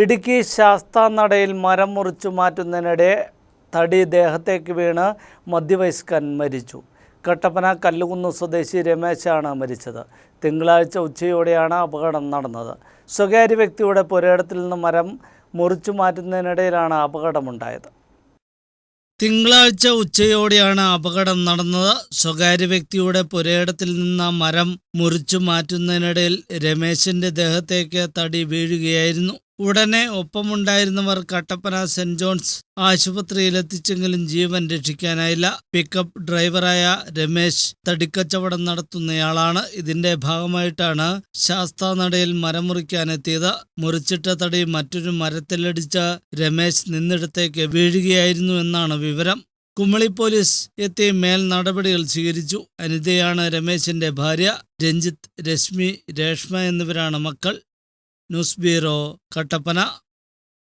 ഇടുക്കി ശാസ്താനടയിൽ മരം മുറിച്ചു മാറ്റുന്നതിനിടെ തടി ദേഹത്തേക്ക് വീണ് മധ്യവയസ്കൻ മരിച്ചു. കട്ടപ്പന കല്ലുകുന്ന് സ്വദേശി രമേശാണ് മരിച്ചത്. തിങ്കളാഴ്ച ഉച്ചയോടെയാണ് അപകടം നടന്നത്. സ്വകാര്യ വ്യക്തിയുടെ പുരയിടത്തിൽ നിന്ന് മരം മുറിച്ചു മാറ്റുന്നതിനിടയിലാണ് അപകടമുണ്ടായത്. തിങ്കളാഴ്ച ഉച്ചയോടെയാണ് അപകടം നടന്നത്. സ്വകാര്യ വ്യക്തിയുടെ പുരയിടത്തിൽ നിന്ന് മരം മുറിച്ചു മാറ്റുന്നതിനിടയിൽ രമേശിന്റെ ദേഹത്തേക്ക് തടി വീഴുകയായിരുന്നു. ഉടനെ ഒപ്പമുണ്ടായിരുന്നവർ കട്ടപ്പന സെന്റ് ജോൺസ് ആശുപത്രിയിലെത്തിച്ചെങ്കിലും ജീവൻ രക്ഷിക്കാനായില്ല. പിക്കപ്പ് ഡ്രൈവറായ രമേശ് തടിക്കച്ചവടം നടത്തുന്നയാളാണ്. ഇതിന്റെ ഭാഗമായിട്ടാണ് ശാസ്താനടയിൽ മരം മുറിക്കാനെത്തിയത്. മുറിച്ചിട്ട തടി മറ്റൊരു മരത്തിലടിച്ച് രമേശ് നിന്നിടത്തേക്ക് വീഴുകയായിരുന്നു എന്നാണ് വിവരം. കുമളി പോലീസ് എത്തി മേൽ നടപടികൾ സ്വീകരിച്ചു. അനിതയാണ് രമേശിന്റെ ഭാര്യ രഞ്ജിത്ത് രശ്മി രേഷ്മ എന്നിവരാണ് മക്കൾ. నుస్బీరో కటపన